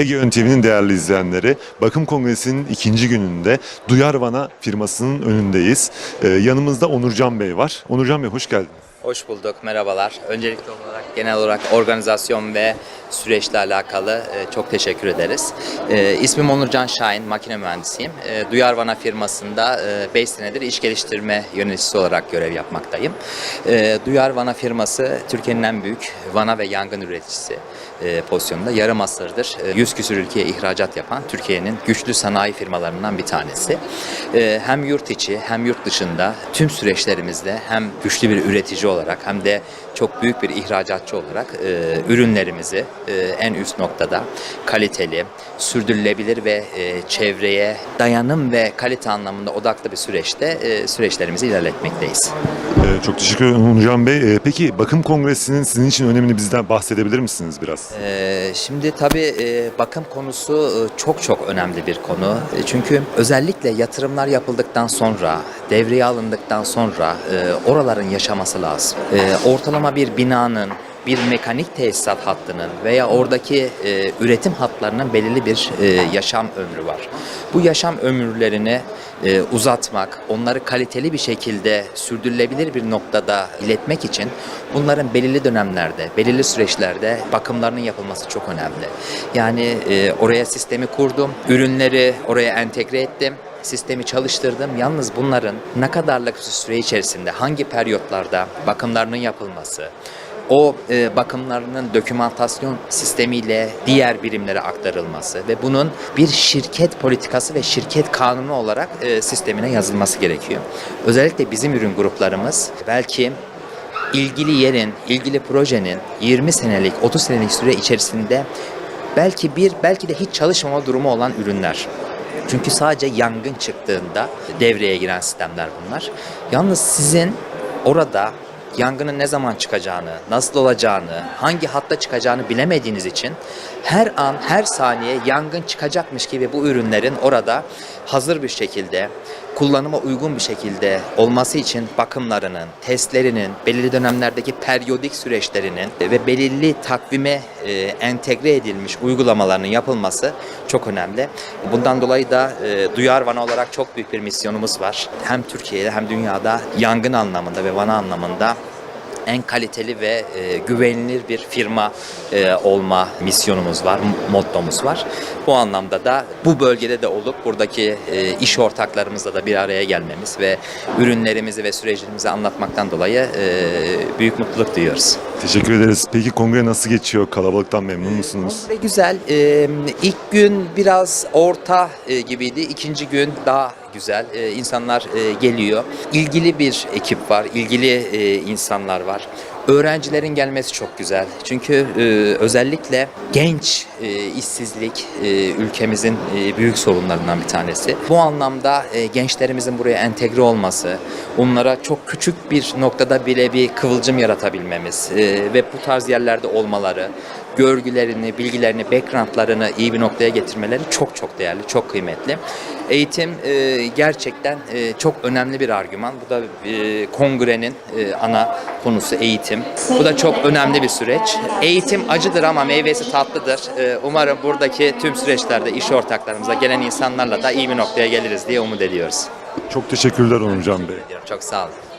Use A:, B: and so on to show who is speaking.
A: Ege Ön TV'nin değerli izleyenleri, Bakım Kongresi'nin ikinci gününde Duyarvana firmasının önündeyiz. Ee, yanımızda Onurcan Bey var. Onurcan Bey hoş geldiniz.
B: Hoş bulduk, merhabalar. Öncelikli olarak genel olarak organizasyon ve süreçle alakalı e, çok teşekkür ederiz. E, ismim Onurcan Şahin, makine mühendisiyim. E, Duyarvana firmasında 5 senedir iş geliştirme yöneticisi olarak görev yapmaktayım. E, Duyarvana firması Türkiye'nin en büyük vana ve yangın üreticisi e, pozisyonunda. Yarım asırdır e, 100 küsür ülkeye ihracat yapan Türkiye'nin güçlü sanayi firmalarından bir tanesi. E, hem yurt içi hem yurt dışında tüm süreçlerimizde hem güçlü bir üretici olarak hem de çok büyük bir ihracatçı olarak e, ürünlerimizi e, en üst noktada kaliteli, sürdürülebilir ve e, çevreye dayanım ve kalite anlamında odaklı bir süreçte e, süreçlerimizi ilerletmekteyiz.
A: Ee, çok teşekkür ederim Onurcan Bey. Ee, peki Bakım Kongresi'nin sizin için önemini bizden bahsedebilir misiniz biraz?
B: Ee, Şimdi tabii e, bakım konusu e, çok çok önemli bir konu. E, Çünkü özellikle yatırımlar yapıldıktan sonra, devreye alındıktan sonra oraların yaşaması lazım. Ortalama bir binanın bir mekanik tesisat hattının veya oradaki e, üretim hatlarının belirli bir e, yaşam ömrü var. Bu yaşam ömürlerini e, uzatmak, onları kaliteli bir şekilde sürdürülebilir bir noktada iletmek için bunların belirli dönemlerde, belirli süreçlerde bakımlarının yapılması çok önemli. Yani e, oraya sistemi kurdum, ürünleri oraya entegre ettim sistemi çalıştırdım. Yalnız bunların ne kadarlık süre içerisinde hangi periyotlarda bakımlarının yapılması, o e, bakımlarının dokümantasyon sistemiyle diğer birimlere aktarılması ve bunun bir şirket politikası ve şirket kanunu olarak e, sistemine yazılması gerekiyor. Özellikle bizim ürün gruplarımız belki ilgili yerin, ilgili projenin 20 senelik, 30 senelik süre içerisinde belki bir, belki de hiç çalışmama durumu olan ürünler. Çünkü sadece yangın çıktığında devreye giren sistemler bunlar. Yalnız sizin orada yangının ne zaman çıkacağını, nasıl olacağını, hangi hatta çıkacağını bilemediğiniz için her an, her saniye yangın çıkacakmış gibi bu ürünlerin orada hazır bir şekilde, kullanıma uygun bir şekilde olması için bakımlarının, testlerinin, belirli dönemlerdeki periyodik süreçlerinin ve belirli takvime e, entegre edilmiş uygulamalarının yapılması çok önemli. Bundan dolayı da e, Duyar Vana olarak çok büyük bir misyonumuz var. Hem Türkiye'de hem dünyada yangın anlamında ve vana anlamında en kaliteli ve e, güvenilir bir firma e, olma misyonumuz var, mottomuz var. Bu anlamda da bu bölgede de olup buradaki e, iş ortaklarımızla da bir araya gelmemiz ve ürünlerimizi ve sürecimizi anlatmaktan dolayı e, büyük mutluluk duyuyoruz.
A: Teşekkür ederiz. Peki kongre nasıl geçiyor? Kalabalıktan memnun musunuz?
B: Ve güzel. Ee, ilk gün biraz orta e, gibiydi. İkinci gün daha güzel. Ee, insanlar e, geliyor. İlgili bir ekip var. ilgili e, insanlar var. Öğrencilerin gelmesi çok güzel. Çünkü e, özellikle genç e, işsizlik e, ülkemizin e, büyük sorunlarından bir tanesi. Bu anlamda e, gençlerimizin buraya entegre olması, onlara çok küçük bir noktada bile bir kıvılcım yaratabilmemiz e, ve bu tarz yerlerde olmaları, görgülerini, bilgilerini, backgroundlarını iyi bir noktaya getirmeleri çok çok değerli, çok kıymetli. Eğitim e, gerçekten e, çok önemli bir argüman. Bu da e, kongrenin e, ana konusu eğitim. Bu da çok önemli bir süreç. Eğitim acıdır ama meyvesi tatlıdır. E, umarım buradaki tüm süreçlerde iş ortaklarımıza gelen insanlarla da iyi bir noktaya geliriz diye umut ediyoruz.
A: Çok teşekkürler Onurcan Bey.
B: Çok sağ olun.